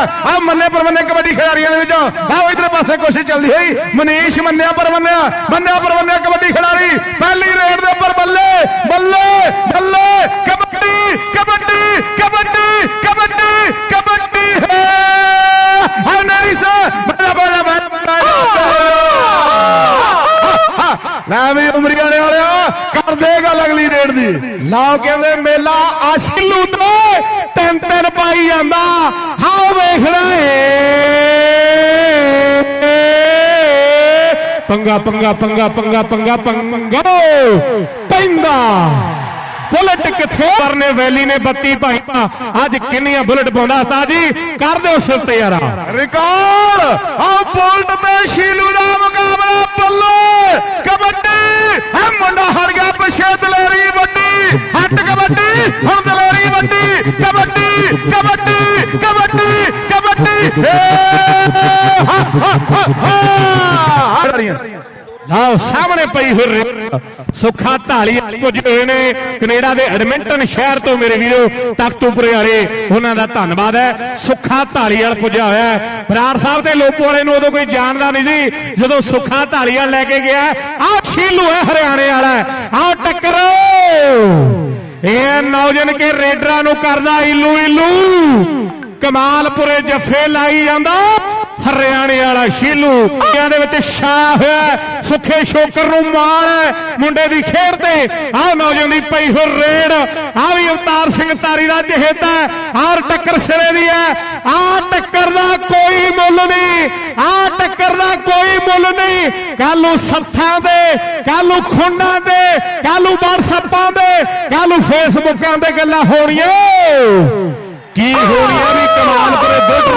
ਆ ਮੰਨੇ ਪਰਮੰਨੇ ਕਬੱਡੀ ਖਿਡਾਰੀਆਂ ਦੇ ਵਿੱਚੋਂ। ਆਓ ਇਧਰ ਪਾਸੇ ਕੋਸ਼ਿਸ਼ ਚੱਲਦੀ ਹੋਈ। ਮਨੀਸ਼ ਮੰਨਿਆ ਪਰਮੰਨਿਆ ਮੰਨਿਆ ਪਰਮੰਨਿਆ ਕਬੱਡੀ ਖਿਡਾਰੀ। ਪਹਿਲੀ ਰੇਡ ਦੇ ਉੱਪਰ ਬੱਲੇ ਬੱਲੇ ਬੱਲੇ। ਕਬੱਡੀ ਕਬੱਡੀ ਕਬੱਡੀ ਕਬੱਡੀ ਕਬੱਡੀ ਹੈ। ਹਾਂ ਨਾਰੀ ਸਾ ਬੜਾ ਬੜਾ ਲੈ ਵੀ ਉਮਰੀਆਂ ਵਾਲਿਆ ਕਰਦੇ ਗੱਲ ਅਗਲੀ ਰੇਡ ਦੀ। ਲਾਓ ਕਹਿੰਦੇ ਮੇਲਾ ਆਸ਼ਿਲੂ ਤੇ ਤਿੰਨ ਪਾਈ ਜਾਂਦਾ। ਹਾਓ ਵੇਖਣਾ ਏ। ਪੰਗਾ ਪੰਗਾ ਪੰਗਾ ਪੰਗਾ ਪੰਗਾ ਪੰਗਾ। ਪੈਂਦਾ। ਬੁਲਟ ਕਿੱਥੇ? ਕਰਨੇ ਵੈਲੀ ਨੇ ਬੱਤੀ ਪਾਈ ਅੱਜ ਕਿੰਨੀਆਂ ਬੁਲਟ ਪਾਉਂਦਾ ਉਸਤਾਦ ਜੀ? ਕਰ ਦਿਓ ਸਿਰ ਤੇ ਯਾਰਾ। ਰਿਕਾਰਡ। ਆ ਬੁਲਟ ਤੇ ਸ਼ੀਲੂ ਦਾ ਮੁਕਾਬਲਾ ਬੱਲੇ। ਕਬੱਡੀ। ਹੈ ਮੁੰਡਾ ਹਟ ਗਿਆ ਪਿਛੇ ਦਲੇਰੀ ਵੱਡੀ। ਹੱਟ ਕਬੱਡੀ। ਹੁਣ ਦਲੇਰੀ ਵੱਡੀ ਕਬੱਡੀ ਕਬੱਡੀ ਕਬੱਡੀ ਕਬੱਡੀ। ਹਾ ਲਓ, ਸਾਹਮਣੇ ਪਈ ਹੋਈ ਸੁੱਖਾ ਢਾਲੀ ਪੁੱਜੇ ਹੋਏ ਨੇ। ਕੈਨੇਡਾ ਦੇ ਐਡਮਿੰਟਨ ਸ਼ਹਿਰ ਤੋਂ ਮੇਰੇ ਵੀਰੋ, ਤਖਤੂਪੁਰੇ ਵਾਲੇ, ਉਹਨਾਂ ਦਾ ਧੰਨਵਾਦ ਹੈ। ਸੁੱਖਾ ਢਾਲੀਵਾਲ ਪੁੱਜਿਆ ਹੋਇਆ ਹੈ। ਬਰਾੜ ਸਾਹਿਬ ਤੇ ਲੋਪੋ ਵਾਲੇ ਨੂੰ ਉਦੋਂ ਕੋਈ ਜਾਣਦਾ ਨਹੀਂ ਸੀ, ਜਦੋਂ ਸੁੱਖਾ ਢਾਲੀਵਾਲ ਲੈ ਕੇ ਗਿਆ ਆਹ ਛੀਲੂ ਹੈ, ਹਰਿਆਣੇ ਵਾਲਾ ਆਹ ਟੱਕਰੋ। ਇਹ ਨੌਜਨ ਕੇ ਰੇਡਰਾਂ ਨੂੰ ਕਰਦਾ ਇਲੂ ਇਲੂ। ਕਮਾਲਪੁਰੇ ਜੱਫੇ ਲਾਈ ਜਾਂਦਾ। ਹਰਿਆਣੇ ਵਾਲਾ ਸ਼ੀਲੂ। ਇਹਨਾਂ ਦੇ ਵਿੱਚ ਛਾ ਹੋਇਆ ਸੁੱਖੇ ਸ਼ੋਕਰ ਨੂੰ ਮਾਰ ਹੈ। ਮੁੰਡੇ ਦੀ ਖੇਡ ਤੇ ਆਹ ਨੌਜਵਾਨ ਦੀ ਪਈ ਹੋ ਰੇਡ। ਆਹ ਵੀ ਅਵਤਾਰ ਸਿੰਘ ਤਾਰੀ ਦਾ ਚਹੇਤਾ ਆਹ ਟੱਕਰ ਸਿਰੇ ਦੀ ਹੈ। ਆਹ ਟੱਕਰ ਦਾ ਕੋਈ ਮੁੱਲ ਨਹੀਂ। ਕੋਈ ਮੁੱਲ ਨਹੀਂ। ਕੱਲੂ ਸੱਥਾਂ ਦੇ ਕੱਲੂ ਖੁੰਡਾਂ ਦੇ ਕੱਲੂ ਵਟਸਐਪਾਂ ਦੇ ਕੱਲੂ ਫੇਸਬੁੱਕਾਂ ਦੇ ਗੱਲਾਂ ਹੋਣੀਆਂ। ਕੀ ਹੋਣੀਆਂ ਵੀ ਕਮਾਲ ਕਰੇ ਬੁੱਢ